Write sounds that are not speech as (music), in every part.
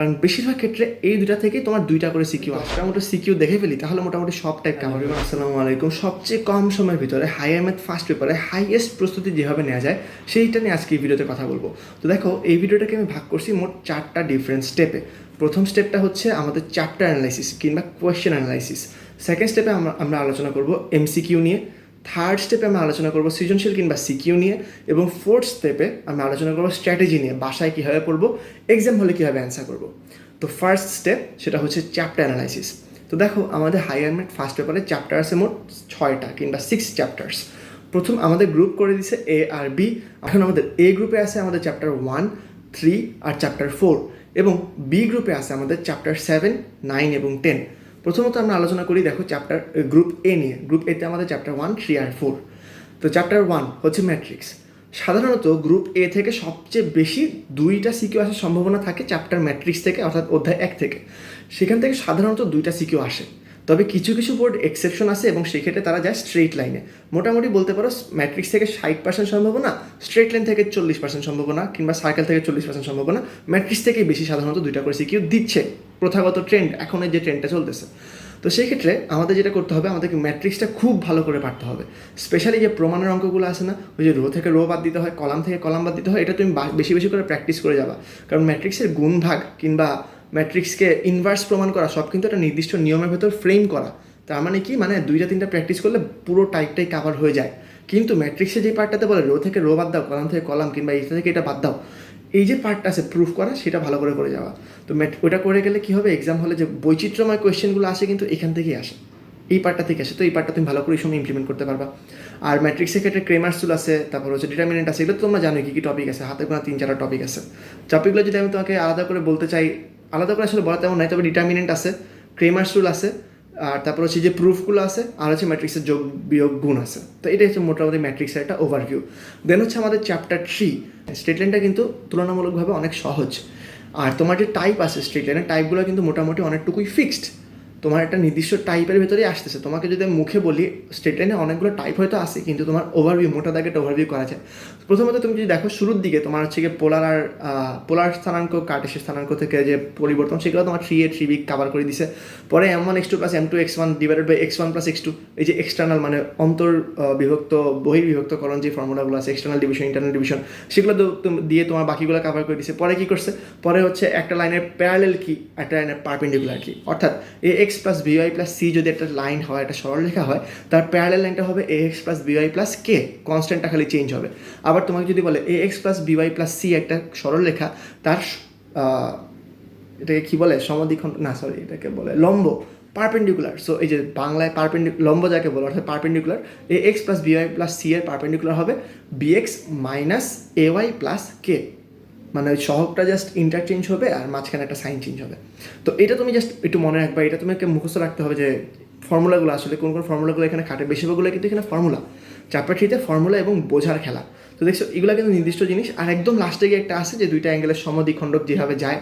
কারণ বেশিরভাগ ক্ষেত্রে এই দুটা থেকে তোমার দুইটা করে সিকিউ আসে। মোটামুটি সিকিউ দেখে ফেলি, তাহলে মোটামুটি সব টাইপ কাভার আসসালামু আলাইকুম। সবচেয়ে কম সময়ের ভিতরে হাই এমএথ ফার্স্ট পেপারে হাইয়েস্ট প্রস্তুতি যেভাবে নেওয়া যায়, সেইটা নিয়ে আজকে এই ভিডিওতে কথা বলব। তো দেখো, এই ভিডিওটাকে আমি ভাগ করছি মোট চারটা ডিফারেন্ট স্টেপে প্রথম স্টেপটা হচ্ছে আমাদের চ্যাপ্টার অ্যানালাইসিস কিংবা কোয়েশ্চেন অ্যানালাইসিস সেকেন্ড স্টেপে আমরা আমরা আলোচনা করব এমসিকিউ নিয়ে। থার্ড স্টেপে আমি আলোচনা করব সৃজনশীল কিংবা সিকিউ নিয়ে এবং ফোর্থ স্টেপে আমি আলোচনা করব স্ট্র্যাটেজি নিয়ে, বাসায় কীভাবে পড়ব এক্সাম হলে কীভাবে অ্যান্সার করব। তো ফার্স্ট স্টেপ সেটা হচ্ছে চ্যাপ্টার অ্যানালাইসিস তো দেখো, আমাদের হায়ার মেট ফার্স্ট পেপারে চ্যাপ্টার আছে মোট ছয়টা কিংবা সিক্স চ্যাপ্টার্স প্রথম আমাদের গ্রুপ করে দিছে এ আর বি এখন আমাদের এ গ্রুপে আছে আমাদের চ্যাপ্টার ওয়ান থ্রি আর চ্যাপ্টার ফোর এবং বি গ্রুপে আছে আমাদের চ্যাপ্টার সেভেন নাইন এবং টেন প্রথমত আমরা আলোচনা করি, দেখো চ্যাপ্টার গ্রুপ এ নিয়ে। গ্রুপ এতে আমাদের চ্যাপ্টার ওয়ান থ্রি আর ফোর তো চ্যাপ্টার ওয়ান হচ্ছে ম্যাট্রিক্স সাধারণত গ্রুপ এ থেকে সবচেয়ে বেশি দুইটা সিকিউ আসার সম্ভাবনা থাকে চ্যাপ্টার ম্যাট্রিক্স থেকে, অর্থাৎ অধ্যায় এক থেকে। সেখান থেকে সাধারণত দুইটা সিকিউ আসে। তবে কিছু কিছু বোর্ড এক্সেপশন আছে এবং সেক্ষেত্রে তারা যায় স্ট্রেট লাইনে মোটামুটি বলতে পারো ম্যাট্রিক্স থেকে ষাট পার্সেন্ট সম্ভাবনা স্ট্রেট লাইন থেকে চল্লিশ পার্সেন্ট সম্ভাবনা, কিংবা সার্কেল থেকে চল্লিশ পার্সেন্ট সম্ভাবনা ম্যাট্রিক্স থেকে বেশি সাধারণত দুইটা করে সিকিউ দিচ্ছে। প্রথাগত ট্রেন্ড এখন এই যে ট্রেন্ডটা চলতেছে। তো সেই ক্ষেত্রে আমাদের যেটা করতে হবে, আমাদেরকে ম্যাট্রিক্সটা খুব ভালো করে পারতে হবে। স্পেশালি যে প্রমাণের অঙ্কগুলো আছে না, ওই যে রো থেকে রো বাদ দিতে হয় কলাম থেকে কলাম বাদ দিতে হয়, এটা তুমি বেশি বেশি করে প্র্যাকটিস করে যাবা। কারণ ম্যাট্রিক্সের গুণ ভাগ কিংবা ম্যাট্রিক্সকে ইনভার্স প্রমাণ করা, সব কিন্তু একটা নির্দিষ্ট নিয়মের ভেতর ফ্রেম করা। তার মানে কি? মানে দুইটা, তিনটা প্র্যাকটিস করলে পুরো টাইপটাই কাভার হয়ে যায়। কিন্তু ম্যাট্রিক্সে যে পার্টটাতে বলে, রো থেকে রো বাদ দাও, কলাম থেকে কলাম, কিংবা এইটা থেকে এটা বাদ দাও, এই যে পার্টটা আছে প্রুফ করা, সেটা ভালো করে করে যাওয়া। তো ম্যাট ওটা করে গেলে কী হবে? এক্সাম হলে যে বৈচিত্র্যময় কোয়েশ্চেনগুলো আসে কিন্তু এখান থেকেই আসে। এই পার্টটা থেকে আসে। তো এই পার্টটা তুমি ভালো করে এই সময় ইমপ্লিমেন্ট করতে পারবা। আর ম্যাট্রিক্সের ক্ষেত্রে ক্রেমার টুল আছে, তারপর হচ্ছে ডিটারমিনেন্ট আছে, এগুলো তোমরা জানো কি কি টপিক আছে, হাতে গোনা তিন, চারটা টপিক আছে। টপিকগুলো যদি আমি তোমাকে আলাদা করে বলতে চাই আলাদা করে আসলে বলা তেমন নাই, তবে ডিটারমিনেন্ট আছে ক্রেমার্স রুল আছে, আর তারপর হচ্ছে যে প্রুফগুলো আছে, আর হচ্ছে ম্যাট্রিক্সের যোগ বিয়োগ গুণ আছে। তো এটাই হচ্ছে মোটামুটি ম্যাট্রিক্সের একটা ওভারভিউ দেন হচ্ছে আমাদের চ্যাপ্টার থ্রি স্টেটলাইনটা কিন্তু তুলনামূলকভাবে অনেক সহজ। আর তোমার যে টাইপ আছে স্ট্রেট লাইনের টাইপগুলো কিন্তু মোটামুটি অনেকটুকুই ফিক্সড তোমার একটা নির্দিষ্ট টাইপের ভেতরেই আসতেছে। তোমাকে যদি আমি মুখে বলি লাইনে অনেকগুলো টাইপ হয়তো আসে কিন্তু তোমার ওভারভিউ মোটা দাগে একটা ওভারভিউ করা যায় প্রথমত তুমি যদি দেখো শুরুর দিকে, তোমার হচ্ছে গিয়ে পোলার আর পোলার স্থানাঙ্ক কার্টেসের স্থানাঙ্ক থেকে যে পরিবর্তন, সেগুলো তোমার three A three B cover করে দিছে। পরে M one X two plus M two X one divided by X one plus X two এই যে এক্সটার্নাল মানে অন্তর বিভক্ত, বহির্বিভক্তকরণ যে ফর্মুলাগুলো আছে এক্সটার্নাল ডিভিশন ইন্টারনাল ডিভিশন সেগুলো দিয়ে তোমার বাকিগুলো কাভার করে দিছে। পরে কি করছে? পরে হচ্ছে একটা লাইনের প্যারালেল কি একটা লাইনের পারপেন্ডিকুলার কি অর্থাৎ A X plus B Y plus C যদি একটা লাইন হয়, একটা সরলরেখা হয়, তার প্যারালেল লাইনটা হবে A X plus B Y plus K কনস্ট্যান্টটা খালি চেঞ্জ হবে। আবার তোমাকে যদি বলে A X plus B Y plus C একটা সরলরেখা তার এটাকে কি বলে? সমদ্বিখণ্ড, না সরি এটাকে বলে লম্ব পারপেন্ডিকুলার সো এই যে বাংলায় পারপেন্ডি লম্ব যাকে বলে, অর্থাৎ perpendicular A X plus B Y plus C এর পারপেন্ডিকুলার হবে B X minus A Y plus K মানে ওই সহগটা জাস্ট ইন্টারচেঞ্জ হবে আর মাঝখানে একটা সাইন চেঞ্জ হবে। তো এটা তুমি জাস্ট একটু মনে রাখবা, এটা তোমাকে মুখস্থ রাখতে হবে যে ফর্মুলাগুলো আসলে কোন কোন ফর্মুলাগুলো এখানে খাটে। বেশিরভাগগুলো কিন্তু এখানে ফর্মুলা চ্যাপ্টার থ্রিতে ফর্মুলা এবং বোঝার খেলা। তো দেখছ, এগুলো কিন্তু নির্দিষ্ট জিনিস। আর একদম লাস্টে গিয়ে একটা আছে যে দুইটা অ্যাঙ্গেলের সমদ্বিখণ্ডক যেভাবে যায়,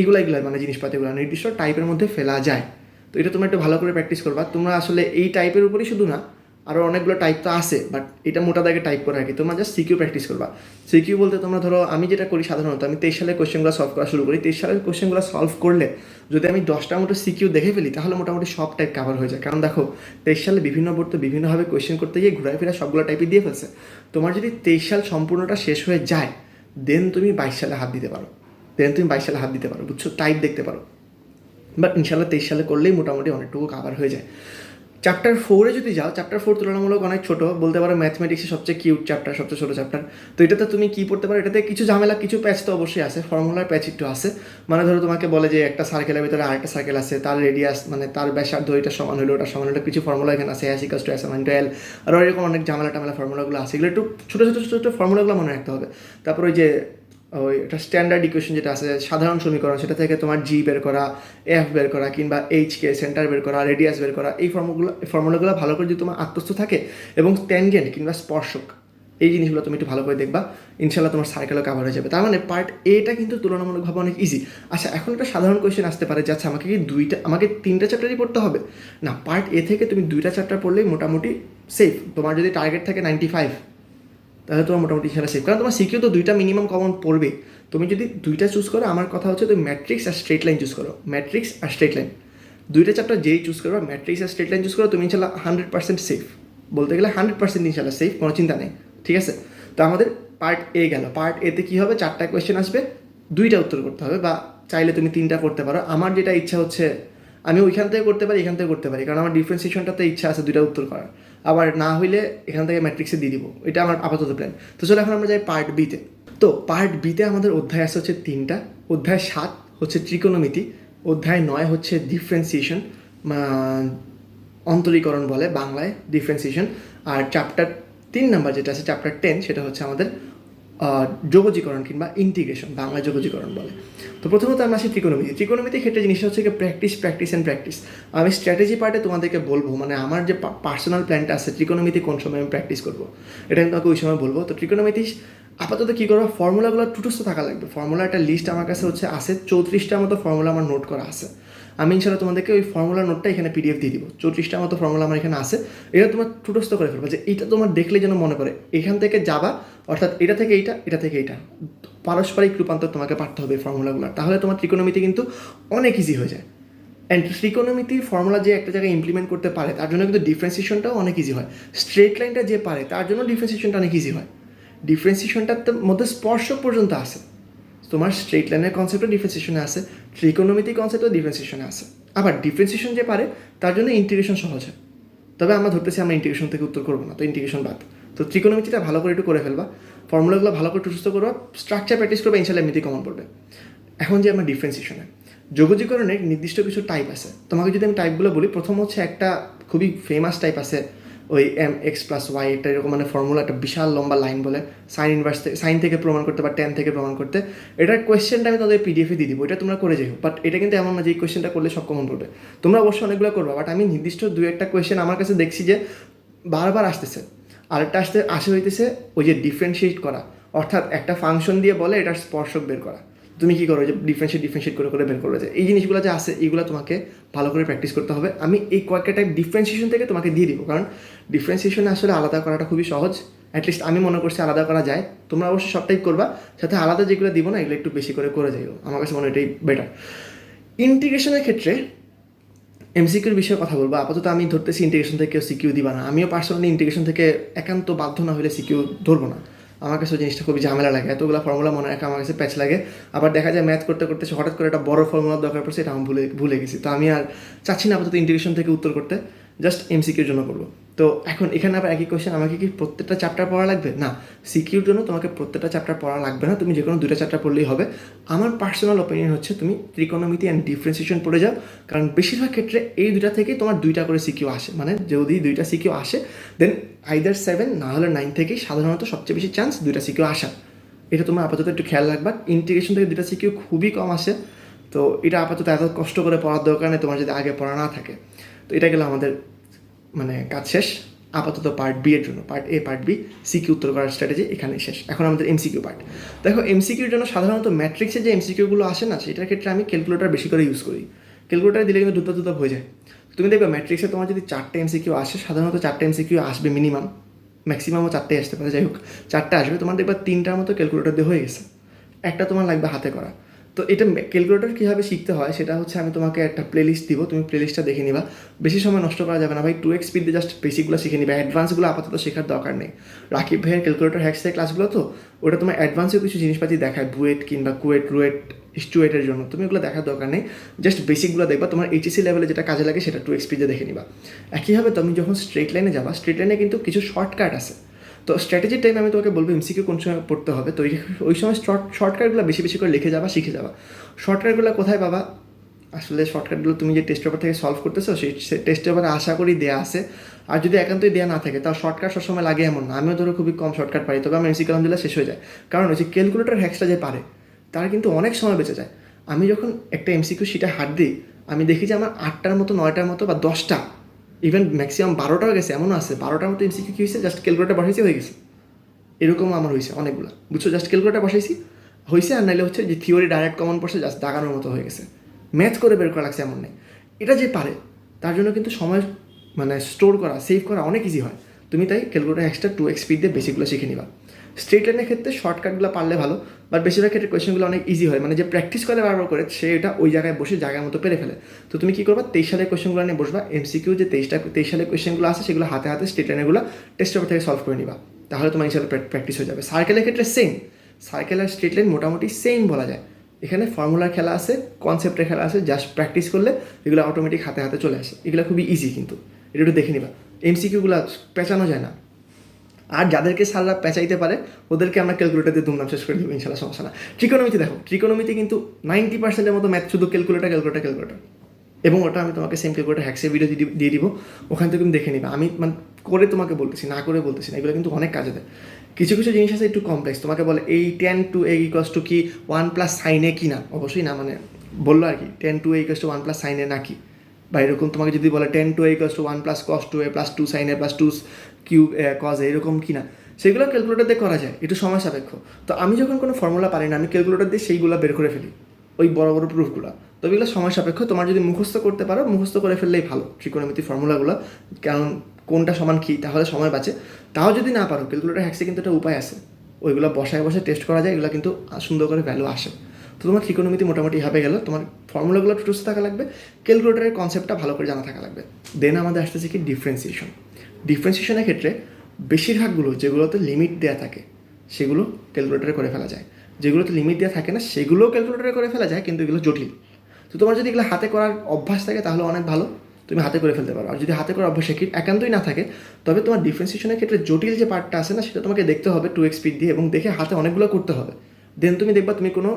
এগুলো এগুলো মানে জিনিসপাতিগুলো নির্দিষ্ট টাইপের মধ্যে ফেলা যায়। তো এটা তোমরা একটু ভালো করে প্র্যাকটিস করবা। তোমরা আসলে এই টাইপের উপরেই শুধু না আরও অনেকগুলো টাইপ তো আছে বাট এটা মোটা দাগে টাইপ করে রাখি। তোমরা জাস্ট সিকিউ প্র্যাকটিস করবা। সিকিউ বলতে তোমরা ধরো, আমি যেটা করি সাধারণত, আমি তেইশ সালের কোয়েশ্চেনগুলো সলভ করা শুরু করি। তেইশ সালের কোয়েশ্চেনগুলো সলভ করলে যদি আমি দশটার মতো সিকিউ দেখে ফেলি, তাহলে মোটামুটি সব টাইপ কাভার হয়ে যায়। কারণ দেখো, তেইশ সালে বিভিন্ন বোর্ড তো বিভিন্নভাবে কোয়েশ্চেন করতে গিয়ে ঘুরায় ফেরা সবগুলো টাইপই দিয়ে ফেলছে। তোমার যদি তেইশ সাল সম্পূর্ণটা শেষ হয়ে যায় দেন তুমি বাইশ সালে হাত দিতে পারো। দেন তুমি বাইশ সালে হাত দিতে পারো, বুঝছ? টাইপ দেখতে পারো। বাট ইনশাল্লাহ তেইশ সালে করলেই মোটামুটি অনেকটুকু কাভার হয়ে যায়। চ্যাপ্টার ফোরে যদি যাও চ্যাপ্টার ফোর তুলনামূলক অনেক ছোটো। বলতে পারো ম্যাথমেটিক্সের সবচেয়ে কিউট চ্যাপ্টার সবচেয়ে ছোটো চ্যাপ্টার তো এটাতে তুমি কি পড়তে পারো? এটাতে কিছু ঝামেলা, কিছু প্যাচ তো অবশ্যই আছে। ফর্মুলার প্যাচ একটু আছে। মানে ধরো তোমাকে বলে যে একটা সার্কেলের ভিতরে আরেকটা সার্কেল আছে, তার রেডিয়াস মানে তার ব্যাসার্ধ এটা সমান হলো ওটা সমান হলো কিছু ফর্মুলা এখানে আছে। S equals two S two L R এরকম অনেক ঝামেলা টামেলা ফর্মুলাগুলো আছে। এগুলো একটু ছোটো ছোটো ছোটো ছোটো ফর্মুলাগুলো মনে রাখতে হবে। তারপর ওই যে ওই একটা স্ট্যান্ডার্ড ইকুয়েশন যেটা আছে, সাধারণ সমীকরণ, সেটা থেকে তোমার জি বের করা এফ বের করা, কিংবা এইচ কে সেন্টার বের করা রেডিয়াস বের করা, এই ফর্মুলাগুলো ফর্মুলাগুলো ভালো করে যদি তোমার আত্মস্থ থাকে এবং ট্যানজেন্ট কিংবা স্পর্শক, এই জিনিসগুলো তুমি একটু ভালো করে দেখবা ইনশাল্লাহ তোমার সার্কেলও কাভার হয়ে যাবে। তার মানে পার্ট এটা কিন্তু তুলনামূলকভাবে অনেক ইজি আচ্ছা এখন একটা সাধারণ কোয়েশ্চেন আসতে পারে যে আচ্ছা আমাকে কি দুইটা, আমাকে তিনটা চ্যাপ্টারই পড়তে হবে? না পার্ট এ থেকে তুমি দুইটা চ্যাপ্টার পড়লেই মোটামুটি সেফ তোমার যদি টার্গেট থাকে নাইনটি ফাইভ তাহলে তোমার মোটামুটি খেলা সেফ কারণ তোমার সিকিউ তো দুইটা মিনিমাম কমন পড়বে। তুমি যদি দুইটা চুজ করো, আমার কথা হচ্ছে তুমি ম্যাট্রিক্স আর স্ট্রেট লাইন চুজ করো। ম্যাট্রিক্স আর স্ট্রেট লাইন দুইটা চ্যাপ্টার যেই চুজ করো ম্যাট্রিক্স আর স্ট্রেট লাইন চুজ করো, তুমি ইনশাল্লাহ হান্ড্রেড পার্সেন্ট সেফ বলতে গেলে হান্ড্রেড পার্সেন্ট ইনশাল্লাহ সেফ কোনো চিন্তা নেই। ঠিক আছে? তো আমাদের পার্ট এ গেল। পার্ট এতে কী হবে? চারটা কোয়েশ্চেন আসবে। দুইটা উত্তর করতে হবে বা চাইলে তুমি তিনটা করতে পারো। আমার যেটা ইচ্ছা হচ্ছে, আমি ওইখান থেকে করতে পারি, এখান থেকে করতে পারি। কারণ আমার ডিফারেন্সিয়েশনটাতে ইচ্ছা আছে দুইটা উত্তর করার। আবার না হইলে এখান থেকে ম্যাট্রিক্সে দিয়ে দিব। এটা আমার আপাতত প্ল্যান তো চলো এখন আমরা যাই পার্ট বিতে তো। পার্ট বিতে আমাদের অধ্যায় আছে হচ্ছে তিনটা। অধ্যায় সাত হচ্ছে ত্রিকোণমিতি অধ্যায় নয় হচ্ছে ডিফারেন্সিয়েশন অন্তরীকরণ বলে বাংলায় ডিফারেন্সিয়েশন আর চ্যাপ্টার তিন নাম্বার যেটা আছে চ্যাপ্টার টেন সেটা হচ্ছে আমাদের যোগজীকরণ কিংবা ইন্টিগ্রেশন বাংলা যোগজীকরণ বলে। তো প্রথমত আমরা আসি ত্রিকোণমিতি ত্রিকোণমিতির ক্ষেত্রে জিনিসটা হচ্ছে কি প্র্যাকটিস প্র্যাকটিস অ্যান্ড প্র্যাকটিস আমি স্ট্র্যাটেজি পার্টে তোমাদেরকে বলব মানে আমার যে পার্সোনাল প্ল্যানটা আছে ত্রিকোণমিতি কোন সময় আমি প্র্যাকটিস করব, এটা আমি তোমাকে ওই সময় বলব। তো ত্রিকোণমিতি আপাতত কী করব? ফর্মুলাগুলো টুটুস্থ থাকা লাগবে। ফর্মুলা একটা লিস্ট আমার কাছে হচ্ছে আছে, চৌত্রিশটার মতো ফর্মুলা আমার নোট করা আছে। আমি ইনশাল্লাহ তোমাদেরকে ওই ফর্মুলা নোটটা এখানে পিডিএফ দিয়ে দিব। চৌত্রিশটার মতো ফর্মুলা আমার এখানে আছে। এটা তোমার টুটস্থ করে ফেলব যে এটা তোমার দেখলে যেন মনে করে এখান থেকে যাবা, অর্থাৎ এটা থেকে এইটা, এটা থেকে এইটা। পারস্পরিক রূপান্তর তোমাকে পারতে হবে ফর্মুলাগুলো। তাহলে তোমার ত্রিকোণমিতি কিন্তু অনেক ইজি হয়ে যায়। অ্যান্ড ত্রিকোণমিতির ফর্মুলা যে একটা জায়গায় ইমপ্লিমেন্ট করতে পারে, তার জন্য কিন্তু ডিফারেন্সিয়েশনটাও অনেক ইজি হয়। স্ট্রেট লাইনটা যে পারে, তার জন্য ডিফারেন্সিয়েশনটা অনেক ইজি হয়। ডিফারেন্সিয়েশনটার মধ্যে স্পর্শ পর্যন্ত আসে তোমার স্ট্রেট লাইনের কনসেপ্টও ডিফারেন্সিয়েশনে আছে ত্রিকোণমিতি কনসেপ্টও ডিফারেন্সিয়েশনে আছে। আবার ডিফারেন্সিয়েশন যে পারে, তার জন্য ইন্টিগ্রেশন সহজ হয়। তবে আমরা ধরতেছি আমরা ইন্টিগ্রেশন থেকে উত্তর করব না, তো ইন্টিগ্রেশন বাদ। তো ত্রিকোণমিতিটা ভালো করে একটু করে ফেলবা। ফর্মুলাগুলো ভালো করে সুস্থ করবা স্ট্রাকচার প্র্যাকটিস করবে ইনশাল্লাহ এমনিতেই কমন পড়বে। এখন যে আমরা ডিফারেন্সিয়েশনে যোগজীকরণের নির্দিষ্ট কিছু টাইপ আছে। তোমাকে যদি আমি টাইপগুলো বলি, প্রথম হচ্ছে একটা খুবই ফেমাস টাইপ আছে ওই এম এক্স প্লাস ওয়াই একটা এরকম মানে ফর্মুলা একটা বিশাল লম্বা লাইন বলে। সাইন ইনভার্স সাইন থেকে প্রমাণ করতে বা টেন থেকে প্রমাণ করতে। এটার কোয়েশ্চেনটা আমি তোমাদের পিডিএফে দিয়ে দিব, এটা তোমরা করে যাই বাট এটা কিন্তু এমন না যে এই কোয়েশ্চেনটা করলে সব কমন পড়বে তোমরা অবশ্যই অনেকগুলো করবে বাট আমি নির্দিষ্ট দু একটা কোয়েশ্চেন আমার কাছে দেখছি যে বারবার আসতেছে। আরেকটা আসতে আসে হইতেছে ওই যে ডিফারেন্সিয়েট করা। অর্থাৎ একটা ফাংশন দিয়ে বলে এটার স্পর্শক বের করা। তুমি কী করো যে ডিফারেন্সিয়েট ডিফারেন্সিয়েট করে করে বের করবে যে এই জিনিসগুলো যে আছে এইগুলো তোমাকে ভালো করে প্র্যাকটিস করতে হবে। আমি এই কয়েকটা টাইপ ডিফারেন্সিয়েশন থেকে তোমাকে দিয়ে দিব। কারণ ডিফারেন্সিয়েশনে আসলে আলাদা করাটা খুবই সহজ। অ্যাটলিস্ট আমি মনে করছি আলাদা করা যায়। তোমরা অবশ্যই সব টাইপ করবা, সাথে আলাদা যেগুলো দিব না, এগুলো একটু বেশি করে করে যাইও। আমার কাছে মনে হয় এটাই বেটার ইন্টিগ্রেশনের ক্ষেত্রে এমসিকিউর বিষয়ে কথা বলব। আপাতত আমি ধরতেছি ইন্টিগ্রেশন থেকে কেউ সিকিউ দিবা না। আমিও পার্সোনালি ইন্টিগ্রেশন থেকে একান্ত বাধ্য না হলে সিকিউ ধরবো না। আমার কাছে জিনিসটা খুবই ঝামেলা লাগে। এতগুলো ফর্মুলা মনে রাখা আমার কাছে প্যাচ লাগে। আবার দেখা যায় ম্যাথ করতে করতে হঠাৎ করে একটা বড় ফর্মুলার দরকার পড়ছে, এটা আমি ভুলে ভুলে গেছি। তো আমি আর চাচ্ছি না আপাতত ইন্টিগ্রেশন থেকে উত্তর করতে। জাস্ট এমসিকিউর জন্য করব। তো এখন এখানে আবার একই কোয়েশ্চেন আমাকে কি প্রত্যেকটা চ্যাপ্টার পড়া লাগবে? না সিকিউর জন্য তোমাকে প্রত্যেকটা চ্যাপ্টার পড়া লাগবে না, তুমি যে কোনো দুটো চ্যাপ্টার পড়লেই হবে। আমার পার্সোনাল ওপিনিয়ন হচ্ছে তুমি ত্রিকোণমিতি অ্যান্ড ডিফারেন্সিয়েশন পড়ে যাও, কারণ বেশিরভাগ ক্ষেত্রে এই দুটা থেকেই তোমার দুইটা করে সিকিউ আসে। মানে যদি দুইটা সিকিউ আসে দেন আইদার সেভেন না হলে নাইন থেকেই সাধারণত সবচেয়ে বেশি চান্স দুইটা সিকিউ আসা। এটা তোমার আপাতত একটু খেয়াল রাখবা ইন্টিগ্রেশন থেকে দুটা সিকিউ খুবই কম আসে। তো এটা আপাতত এত কষ্ট করে পড়ার দরকার নেই, তোমার যদি আগে পড়া না থাকে। তো এটা গেলো আমাদের মানে কাজ শেষ, আপাতত পার্ট বি এর জন্য part A part B CQ উত্তর করার স্ট্র্যাটেজি এখানেই শেষ। এখন আমাদের এমসিকিউ পার্ট দেখো এমসিকিউর জন্য সাধারণত ম্যাট্রিক্সে যে এমসিকিউগুলো আসে না, সেটার ক্ষেত্রে আমি ক্যালকুলেটার বেশি করে ইউজ করি। ক্যালকুলেটার দিলে কিন্তু দ্রুত দ্রুত হয়ে যায়। তুমি দেখবে ম্যাট্রিক্সে তোমার যদি চারটে এমসিকিউ আসে, সাধারণত চারটে এমসিকিউ আসবে মিনিমাম ম্যাক্সিমামও চারটে আসতে পারে। যাই হোক, চারটে আসবে, তোমার দেখবে তিনটার মতো ক্যালকুলেটার দিয়ে হয়ে গেছে। একটা তোমার লাগবে হাতে করা। তো এটা ক্যালকুলেটর কীভাবে শিখতে হয় সেটা হচ্ছে আমি তোমাকে একটা প্লেলিস্ট দিব, তুমি প্লেলিস্টটা দেখে নিবা। বেশি সময় নষ্ট করা যাবে না ভাই টু এক্স স্পিড জাস্ট বেসিকগুলো শিখে নিবা। অ্যাডভান্সগুলো আপাতত শেখার দরকার নেই। রাকিব ভাইয়ের ক্যালকুলেটর হ্যাক্সের ক্লাসগুলো তো, ওটা তোমার অ্যাডভান্সেও কিছু জিনিসপাতি দেখায়, বুয়েট কিংবা কুয়েট, রুয়েট, স্টুয়েটের জন্য। তুমি ওগুলো দেখার দরকার নেই। জাস্ট বেসিকগুলো দেখবা, তোমার এইচএসি লেভেলে যেটা কাজে লাগে সেটা টু এক্স স্পিডে দেখে নিবা। একইভাবে তুমি যখন স্ট্রেট লাইনে যাবা স্ট্রেট লাইনে কিন্তু কিছু শর্টকাট আছে। তো স্ট্র্যাটেজির টাইমে আমি তোমাকে বলব এমসিকিউ কোন সময় পড়তে হবে। তো ওই- (laughs) সময় শর্ট শর্টকাটগুলো বেশি বেশি করে লিখে যাবা, শিখে যাবা। শর্টকাটগুলো কোথায় পাবা? আসলে শর্টকাটগুলো তুমি যে টেস্ট পেপার থেকে সলভ করতেছো, সেই টেস্ট পেপারে আশা করি দেওয়া আছে। আর যদি একান্তই দেওয়া না থাকে, তাও শর্টকাট সবসময় লাগে এমন না। আমিও ধরো খুবই কম শর্টকাট পারি, তবে আমার এমসিকিউ আলহামদুলিল্লাহ শেষ হয়ে যায়। কারণ ওই যে ক্যালকুলেটর হ্যাক্সটা যে পারে, তার কিন্তু অনেক সময় বেঁচে যায়। আমি যখন একটা এমসিকিউ সেটা হাত দিই, আমি দেখি যে আমার আটটার মতো, নয়টার মতো বা দশটা ইভেন ম্যাক্সিমাম বারোটাও গেছে, এমনও আছে, বারোটার মতো এমসিকিউ কী হয়েছে? জাস্ট ক্যালকুলেটার বসাইছে, হয়ে গেছে। এরকম আমার হয়েছে, অনেকগুলো। বুঝছ? জাস্ট ক্যালকুলেটার বসাইছি, হয়েছে, আর নাইলে হচ্ছে যে থিওরি ডাইরেক্ট কমন পড়ছে জাস্ট দাগানোর মতো হয়ে গেছে। ম্যাথ করে বের করা লাগছে, এমন নেই। এটা যে পারে, তার জন্য কিন্তু সময় মানে স্টোর করা সেভ করা অনেক ইজি হয়। তুমি তাই calculator extra two X speed দিয়ে বেসিকগুলো শিখে নিবা। স্ট্রেট লাইনের ক্ষেত্রে শর্টকাটগুলো পারলে ভালো বাট বেশিরভাগ ক্ষেত্রে কোয়েশনগুলো অনেক ইজি হয়। মানে যে প্র্যাকটিস করে বারবার করে, সে এটা ওই জায়গায় বসে জায়গার মতো পেরে ফেলে। তো তুমি কী করবা? তেইশ সালের কোয়েশনগুলো নিয়ে বসবা। এমসিকিউ যে তেইশটা, তেইশ সালের কোয়েশনগুলো আছে, সেগুলো হাতে হাতে স্ট্রেট লাইনেরগুলো টেস্ট পেপার থেকে সলভ করে নিবা। তাহলে তোমার ইনশাল্লাহ প্র্যাকটিস হয়ে যাবে। সার্কেলের ক্ষেত্রে সেম সার্কেল আর স্ট্রেট লাইন মোটামুটি সেম বলা যায়। এখানে ফর্মুলার খেলা আছে কনসেপ্টের খেলা আছে জাস্ট প্র্যাকটিস করলে এগুলো অটোমেটিক হাতে হাতে চলে আসে। এগুলো খুবই ইজি কিন্তু। এটা একটু দেখে নিবা। এমসিকিউগুলো পেঁচানো যায় না। আর যাদেরকে স্যাররা পেঁচাইতে পারে, ওদেরকে আমরা ক্যালকুলেটার দিয়ে দুমনাম শেষ করে দেবো, ইনশাল্লাহ, সমস্যা না। ট্রিকোনমিতি দেখো ট্রিকোনমিতি কিন্তু নাইনটি পার্সেন্টের মতো ম্যাথ শুধু ক্যালকুলেটার ক্যালকুলেটার ক্যালকুলেটার এবং ওটা আমি তোমাকে সেম ক্যালকুলেটার হ্যাক্সের ভিডিও দিয়ে দিব, ওখান থেকে তুমি দেখে নিবে। আমি মানে করে তোমাকে বলতেছি, না করে বলতেছি না, এগুলো কিন্তু অনেক কাজে দেয়। কিছু কিছু জিনিস আছে একটু কমপ্লেক্স তোমাকে বলে এই tan two A equals to one one plus সাইনে কি না? অবশ্যই না মানে বলল আর কি tan two A equals to one plus সাইনে না কি। বা এরকম তোমাকে যদি বলে tan two A equals to one plus cos two A plus two sine A plus two Q cos এরকম কি না, সেগুলো ক্যালকুলেটার দিয়ে করা যায়, একটু সময় সাপেক্ষ। তো আমি যখন কোনো ফর্মুলা পারি না, আমি ক্যালকুলেটার দিয়ে সেইগুলো বের করে ফেলি, ওই বড় বড় প্রুফগুলো তো এগুলো সময় সাপেক্ষ, তোমার যদি মুখস্থ করতে পারো, মুখস্থ করে ফেললেই ভালো ত্রিকোণমিতি ফর্মুলাগুলো কারণ কোনটা সমান কী, তাহলে সময় বাঁচে। তাও যদি না পারো ক্যালকুলেটার হ্যাক্সে কিন্তু একটা উপায় আছে। ওইগুলো বসায় বসে টেস্ট করা যায়, এগুলো কিন্তু সুন্দর করে ভ্যালু আসে। তো তোমার ত্রিকোণমিতি মোটামুটি হবে গেল, তোমার ফর্মুলাগুলো একটু টুস থাকা লাগবে ক্যালকুলেটারের কনসেপ্টটা ভালো করে জানা থাকা লাগবে। দেন আমাদের আসতেছে কি ডিফারেন্সিয়েশন ডিফারেন্সিয়েশনের ক্ষেত্রে বেশিরভাগগুলো যেগুলোতে লিমিট দেওয়া থাকে, সেগুলো ক্যালকুলেটারে করে ফেলা যায়। যেগুলোতে লিমিট দেওয়া থাকে না, সেগুলোও ক্যালকুলেটারে করে ফেলা যায়, কিন্তু এগুলো জটিল। তো তোমার যদি এগুলো হাতে করার অভ্যাস থাকে, তাহলে অনেক ভালো। তুমি হাতে করে ফেলতে পারো। আর যদি হাতে করার অভ্যাস একান্তই না থাকে, তবে তোমার ডিফারেন্সিয়েশনের ক্ষেত্রে জটিল যে পার্টটা আছে না, সেটা তোমাকে দেখতে হবে টু এক্স স্পিড দিয়ে এবং দেখে হাতে অনেকগুলো করতে হবে। দেন তুমি দেখবা তুমি কোনো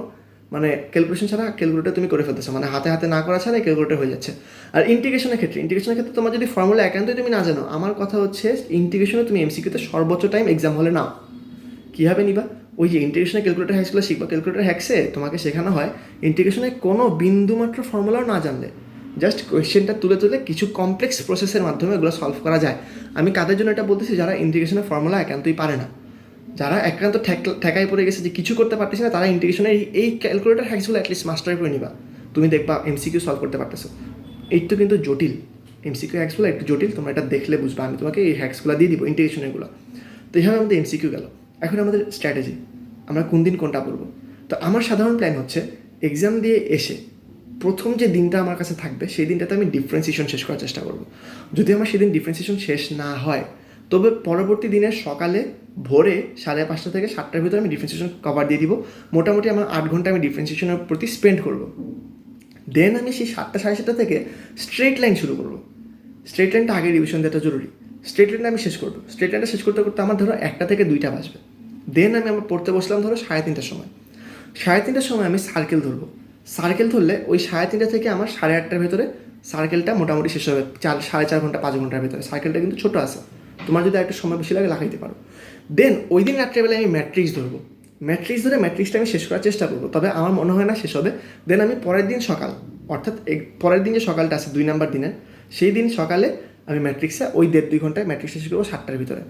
মানে ক্যালকুলেশন ছাড়া ক্যালকুলেটার তুমি করে ফেলতেছো মানে হাতে হাতে না করা ছাড়া ক্যালকুলেটার হয়ে যাচ্ছে। আর ইন্টিগ্রেশনের ক্ষেত্রে ইন্টিগ্রেশনের ক্ষেত্রে তোমার যদি ফর্মুলা একান্তই তুমি না জানো, আমার কথা হচ্ছে ইন্টিগ্রেশনে তুমি এমসিকিউতে সর্বোচ্চ টাইম এক্সাম হলে নাও। কীভাবে নিবা? ওই যে ইন্টিগ্রেশনের ক্যালকুলেটার হ্যাক্সগুলো শিখবা ক্যালকুলেটার হ্যাক্সে তোমাকে শেখানো হয় ইন্টিগ্রেশনে কোনো বিন্দুমাত্র ফর্মুলাও না জানলে। জাস্ট কোয়েশ্চেনটা তুলে তুলে কিছু কমপ্লেক্স প্রসেসের মাধ্যমে এগুলো সলভ করা যায়। আমি কাদের জন্য এটা বলতেছি? যারা ইন্টিগ্রেশনের ফর্মুলা একান্তই পারে না। যারা একান্ত ঠেক- ঠেকায় পড়ে গেছে যে কিছু করতে পারতেছে না, তারা ইন্টিগ্রেশনের এই ক্যালকুলেটার হ্যাক্সগুলো অ্যাটলিস্ট মাস্টার করে নিবা। তুমি দেখবা এমসিকিউ সলভ করতে পারতেছো। এই তো কিন্তু জটিল। এমসিকিউ হ্যাক্সগুলো একটু জটিল, তোমরা এটা দেখলে বুঝবা। আমি তোমাকে এই হ্যাক্সগুলো দিয়ে দিব ইন্টিগ্রেশনেরগুলো তো এইভাবে আমাদের এমসিকিউ গেল। এখন আমাদের স্ট্র্যাটেজি আমরা কোন দিন কোনটা পড়ব? তো আমার সাধারণ প্ল্যান হচ্ছে এক্সাম দিয়ে এসে প্রথম যে দিনটা আমার কাছে থাকবে, সেই দিনটাতে আমি ডিফারেন্সিয়েশন শেষ করার চেষ্টা করব। যদি আমার সেদিন ডিফারেন্সিয়েশন শেষ না হয় তবে পরবর্তী দিনের সকালে ভোরে সাড়ে পাঁচটা থেকে সাতটার ভিতরে আমি ডিফারেন্সিয়েশন কভার দিয়ে দিব। মোটামুটি আমার আট ঘণ্টা আমি ডিফারেন্সিয়েশনের প্রতি স্পেন্ড করব। দেন আমি সেই সাতটা, সাড়ে সাতটা থেকে স্ট্রেট লাইন শুরু করব। স্ট্রেট লাইনটা আগে রিভিশন দেওয়াটা জরুরি। স্ট্রেট লাইনটা আমি শেষ করব। স্ট্রেট লাইনটা শেষ করতে করতে আমার ধরো একটা থেকে দুইটা বাজবে। দেন আমি আমার পড়তে বসলাম ধরো সাড়ে তিনটার সময়। সাড়ে তিনটার সময় আমি সার্কেল ধরবো। সার্কেল ধরলে ওই সাড়ে তিনটা থেকে আমার সাড়ে আটটার ভেতরে সার্কেলটা মোটামুটি শেষ হবে। চার, সাড়ে চার ঘণ্টা, পাঁচ ঘণ্টার ভেতরে। সার্কেলটা কিন্তু ছোটো আছে। তোমার যদি একটা সময় বেশি লাগে, লাগাইতে পারো। দেন ওই দিন রাত্রেবেলায় আমি ম্যাট্রিক্স ধরবো। ম্যাট্রিক্স ধরে ম্যাট্রিক্সটা আমি শেষ করার চেষ্টা করব। তবে আমার মনে হয় না শেষ হবে। দেন আমি পরের দিন সকাল, অর্থাৎ পরের দিন যে সকালটা আছে, দুই নাম্বার দিনে সেই দিন সকালে আমি ম্যাট্রিক্সে ওই দেড় দুই ঘন্টায় ম্যাট্রিক্স শেষ করব সাতটার ভিতরে।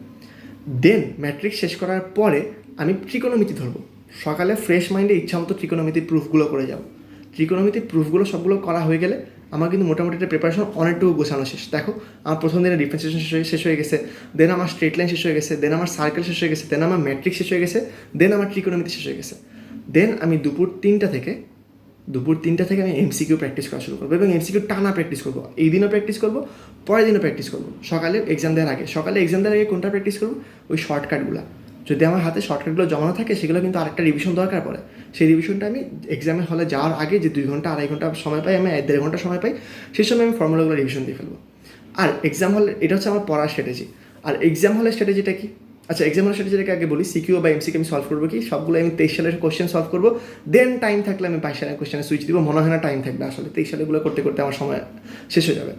দেন ম্যাট্রিক্স শেষ করার পরে আমি ত্রিকোণমিতি ধরবো। সকালে ফ্রেশ মাইন্ডে ইচ্ছা মতো ত্রিকোণমিতির প্রুফগুলো করে যাব। ত্রিকোণমিতির প্রুফগুলো সবগুলো করা হয়ে গেলে আমার কিন্তু মোটামুটি একটা প্রিপারেশন অনেকটুকু গোছানো শেষ। দেখো, আমার প্রথম দিনে ডিফারেন্সিয়েশন শেষ হয়ে গেছে দেন আমার স্ট্রেট লাইন শেষ হয়ে গেছে দেন আমার সার্কেল শেষ হয়ে গেছে দেন আমার ম্যাট্রিক শেষ হয়ে গেছে দেন আমার ত্রিকোণমিতি শেষ হয়ে গেছে। দেন আমি দুপুর তিনটা থেকে দুপুর তিনটা থেকে আমি এমসিকিউ প্র্যাকটিস করা শুরু করব এবং এমসিকিউ টানা প্র্যাকটিস করব। এই দিনও প্র্যাকটিস করব, পরের দিনও প্র্যাকটিস করব। সকালে এক্সাম দেওয়ার আগে সকালে এক্সাম দেওয়ার আগে কোনটা প্র্যাকটিস করব? ওই শর্টকাটগুলো যদি আমার হাতে শর্টকাটগুলো জমানো থাকে, সেগুলো কিন্তু আরেকটা রিভিশন দরকার পড়ে। সেই রিভিশনটা আমি এক্সামের হলে যাওয়ার আগে যে দুই ঘণ্টা, আড়াই ঘণ্টা সময় পাই, আমি দেড় ঘণ্টা সময় পাই, সেই সময় আমি ফর্মুলাগুলো রিভিশন দিয়ে ফেলব। আর এক্সাম হলে এটা হচ্ছে আমার পড়ার স্ট্র্যাটেজি আর এক্সাম হলে স্ট্র্যাটেজিটা কি? আচ্ছা এক্সাম হলে স্ট্র্যাটেজিটাকে আগে বলি? সিকিউ বা এমসিকে আমি সলভ করব কি? সবগুলো আমি তেইশ সালের কোশ্চেন সলভ করব। দেন টাইম থাকলে আমি বাইশ সালের কোশ্চেনে সুইচ দিব। মনে হয় না টাইম থাকবে আসলে। তেইশ সালেগুলো করতে করতে আমার সময় শেষ হয়ে যাবে।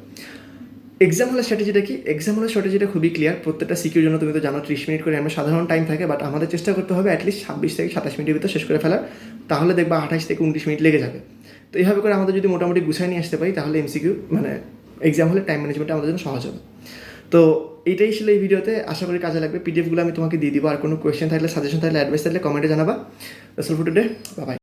এক্সাম হলে স্ট্র্যাটেজিটা কি? এক্সাম হলে স্ট্র্যাটেজিটা খুবই ক্লিয়ার প্রত্যেকটা সিকিউর জন্য তুমি তো জানো, ত্রিশ মিনিট করে আমরা সাধারণ টাইম থাকে বাট আমাদের চেষ্টা করতে হবে অ্যাটলিস্ট ছাব্বিশ থেকে সাতাশ মিনিটের ভিতর শেষ করে ফেলার। তাহলে দেখবা আঠাশ থেকে উনত্রিশ মিনিট লেগে যাবে। তো এইভাবে করে আমাদের যদি মোটামুটি গুছাই নিয়ে আসতে পারি, তাহলে এমসিকিউ মানে এক্সাম হলে টাইম ম্যানেজমেন্টটা আমাদের জন্য সহজ হবে। তো এইটাই ছিল এই ভিডিওতে। আশা করি কাজে লাগবে। পিডিএফগুলো আমি তোমাকে দিয়ে দিব। আর কোনো কোয়েশ্চেন থাকলে সাজেশন থাকলে অ্যাডভাইস থাকলে কমেন্টে জানাবা। For today by